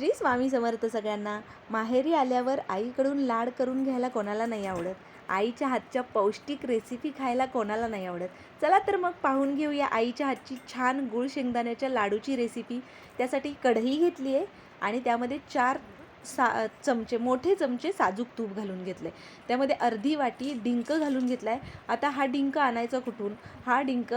श्री स्वामी समर्थ सगळ्यांना. माहेरी आल्यावर आईकडून लाड करून घ्यायला कोणाला नाही आवडत. आईच्या हातच्या पौष्टिक रेसिपी खायला कोणाला नाही आवडत. चला तर मग पाहून घेऊया आईच्या हातची छान गुळ शेंगदाण्याच्या लाडूची रेसिपी त्यासाठी कढई घेतली आहे आणि त्यामध्ये चार सा चमचे मोठे चमचे साजूक तूप घालून घेतले त्यामध्ये अर्धी वाटी डिंक घालून घेतला आहे आता हा डिंक आणायचा कुठून? हा डिंक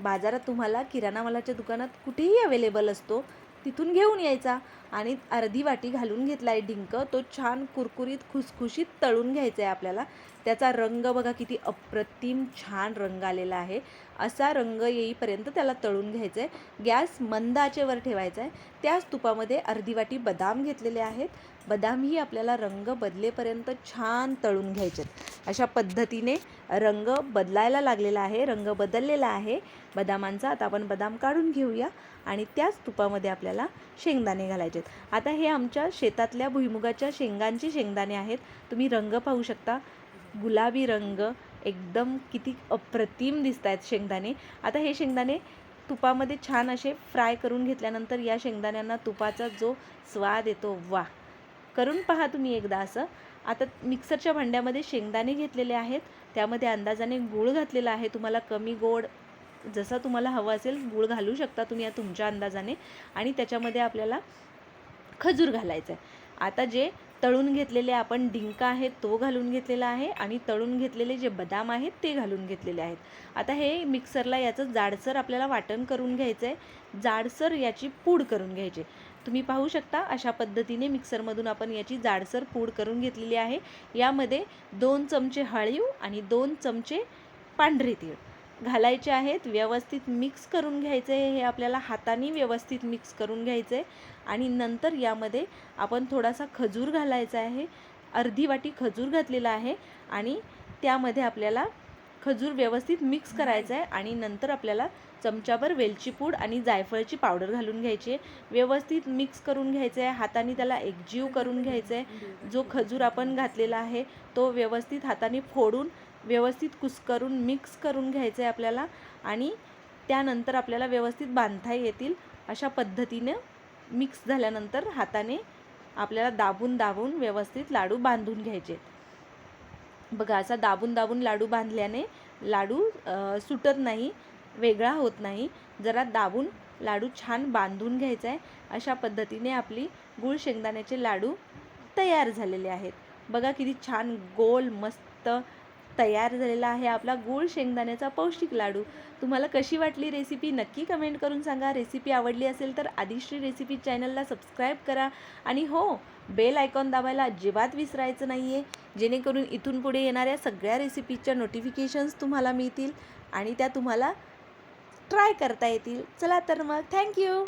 बाजारात तुम्हाला किराणा मालाच्या दुकानात कुठेही अवेलेबल असतो. तिथून घेऊन यायचा. आणि अर्धी वाटी घालून घेतला आहे डिंक. तो छान कुरकुरीत खुसखुशीत तळून घ्यायचा आहे आपल्याला. त्याचा रंग बघा किती अप्रतिम छान रंग आलेला आहे. असा रंग येईपर्यंत त्याला तळून घ्यायचं आहे गॅस मंद आचेवर ठेवायचा आहे त्याच तुपामध्ये अर्धी वाटी बदाम घेतलेले आहेत. बदामही आपल्याला रंग बदलेपर्यंत छान तळून घ्यायचे आहेत अशा पद्धतीने रंग बदलायला लागलेला आहे. रंग बदललेला आहे. बदामांचा आता आपण बदाम काढून घेऊया आणि त्याच तुपामध्ये आपल्याला शेंगदाणे घालायचे आता हे आमच्या शेतातल्या भुईमुगाच्या शेंगांचे शेंगदाणे आहेत. तुम्ही रंग पाहू शकता. गुलाबी रंग एकदम किती अप्रतिम दिसत आहेत शेंगदाणे. आता हे शेंगदाणे तुपामध्ये छान असे फ्राय करून घेतल्यानंतर या शेंगदाण्यांना तुपाचा जो स्वाद येतो वा करून पहा तुम्ही एकदा असं. आता मिक्सरच्या भांड्यामध्ये शेंगदाणे घेतलेले आहेत. त्यामध्ये अंदाजाने गूळ घातलेला आहे. तुम्हाला कमी गोड जसा तुम्हाला हवं असेल गूळ घालू शकता तुम्ही या तुमच्या अंदाजाने. आणि त्याच्यामध्ये आपल्याला खजूर घालायचं आहे आता जे तळून घेतलेले आपण डिंक आहे तो घालून घेतलेला आहे आणि तळून घेतलेले जे बदाम आहेत ते घालून घेतलेले आहेत. आता हे मिक्सरला याचं जाडसर आपल्याला वाटण करून घ्यायचं आहे जाडसर याची पूड करून घ्यायची. तुम्ही पाहू शकता अशा पद्धतीने मिक्सरमधून आपण याची जाडसर पूड करून घेतलेली आहे. यामध्ये दोन चमचे हळीव आणि दोन चमचे पांढरे तीळ. घालायचे आहेत व्यवस्थित मिक्स करून घ्यायचं आहे हे आपल्याला हाताने व्यवस्थित मिक्स करून घ्यायचं आहे. आणि नंतर यामध्ये आपण थोडासा खजूर घालायचा आहे अर्धी वाटी खजूर घातलेला आहे आणि त्यामध्ये आपल्याला खजूर व्यवस्थित मिक्स करायचं आहे आणि नंतर आपल्याला चमच्यावर वेलची पूड आणि जायफळची पावडर घालून घ्यायची आहे. व्यवस्थित मिक्स करून घ्यायचं आहे हाताने त्याला एकजीव करून घ्यायचं आहे. जो खजूर आपण घातलेला आहे तो व्यवस्थित हाताने फोडून व्यवस्थित कुस्करून मिक्स करून घ्यायचं आहे आपल्याला आणि त्यानंतर आपल्याला व्यवस्थित बांधता येतील अशा पद्धतीनं मिक्स झाल्यानंतर हाताने आपल्याला दाबून दाबून व्यवस्थित लाडू बांधून घ्यायचे. बघा असा दाबून दाबून लाडू बांधल्याने लाडू सुटत नाही वेगळा होत नाही. जरा दाबून लाडू छान बांधून घ्यायचा आहे अशा पद्धतीने आपली गुळ शेंगदाण्याचे लाडू तयार झालेले आहेत. बघा किती छान गोल मस्त तयार झालेला आहे आपला गूळ शेंगदाण्याचा पौष्टिक लाडू. तुम्हाला कशी वाटली रेसिपी नक्की कमेंट करून सांगा. रेसिपी आवडली असेल तर आदिश्री रेसिपी चॅनलला सबस्क्राईब करा. आणि हो बेल आयकॉन दाबायला अजिबात विसरायचं नाही आहे जेणेकरून इथून पुढे येणाऱ्या सगळ्या रेसिपीच्या नोटिफिकेशन्स तुम्हाला मिळतील आणि त्या तुम्हाला ट्राय करता येतील. चला तर मग थँक्यू